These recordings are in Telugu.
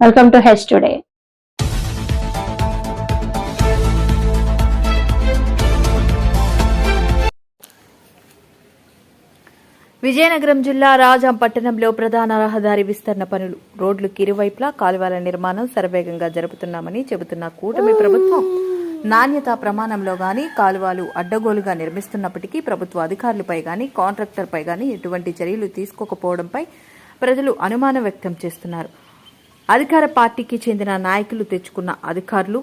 Welcome to H today Vizianagaram జిల్లా రాజాం పట్టణంలో ప్రధాన రహదారి విస్తరణ పనులు. రోడ్లు ఇరువైపులా కాలువల నిర్మాణం శరవేగంగా జరుపుతున్నామని చెబుతున్న కూటమి ప్రభుత్వం నాణ్యత ప్రమాణంలో గాని కాలువలు అడ్డగోలుగా నిర్మిస్తున్నప్పటికీ ప్రభుత్వ అధికారులపై గాని కాంట్రాక్టర్పై గాని ఎటువంటి చర్యలు తీసుకోకపోవడంపై ప్రజలు అనుమానం వ్యక్తం చేస్తున్నారు. అధికార పార్టీకి చెందిన నాయకులు తెచ్చుకున్న అధికారులు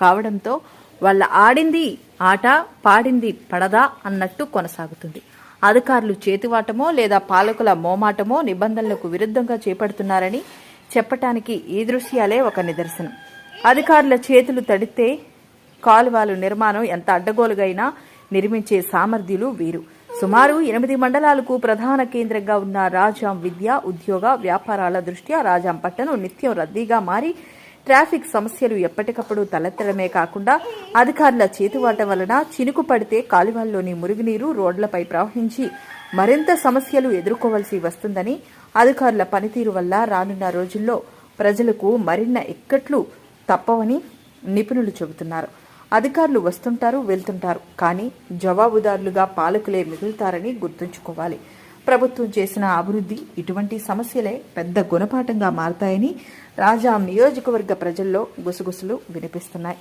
కావడంతో వాళ్ళ ఆడింది ఆట పాడింది పడదా అన్నట్టు కొనసాగుతుంది. అధికారులు చేతివాటమో లేదా పాలకుల మోమాటమో నిబంధనలకు విరుద్ధంగా చేపడుతున్నారని చెప్పటానికి ఈ దృశ్యాలే ఒక నిదర్శనం. అధికారుల చేతులు తడితే కాలువలు నిర్మాణం ఎంత అడ్డగోలుగైనా నిర్మించే సామర్థ్యులు వీరు. సుమారు ఎనిమిది మండలాలకు ప్రధాన కేంద్రంగా ఉన్న రాజాం విద్య ఉద్యోగ వ్యాపారాల దృష్ట్యా రాజాం పట్టణం నిత్యం రద్దీగా మారి ట్రాఫిక్ సమస్యలు ఎప్పటికప్పుడు తలెత్తడమే కాకుండా అధికారుల చేతివాట వలన చినుకు పడితే కాలువల్లోని మురుగునీరు రోడ్లపై ప్రవహించి మరింత సమస్యలు ఎదుర్కోవలసి వస్తుందని అధికారుల పనితీరు వల్ల రానున్న రోజుల్లో ప్రజలకు మరిన్న ఇక్కట్లు తప్పవని నిపుణులు చెబుతున్నారు. అధికారులు వస్తుంటారు వెళ్తుంటారు. కానీ జవాబుదారులుగా పాలకులే మిగులుతారని గుర్తుంచుకోవాలి. ప్రభుత్వం చేసిన అభివృద్ధి ఇటువంటి సమస్యలే పెద్ద గుణపాఠంగా మారతాయని రాజాం నియోజకవర్గ ప్రజల్లో గుసగుసలు వినిపిస్తున్నాయి.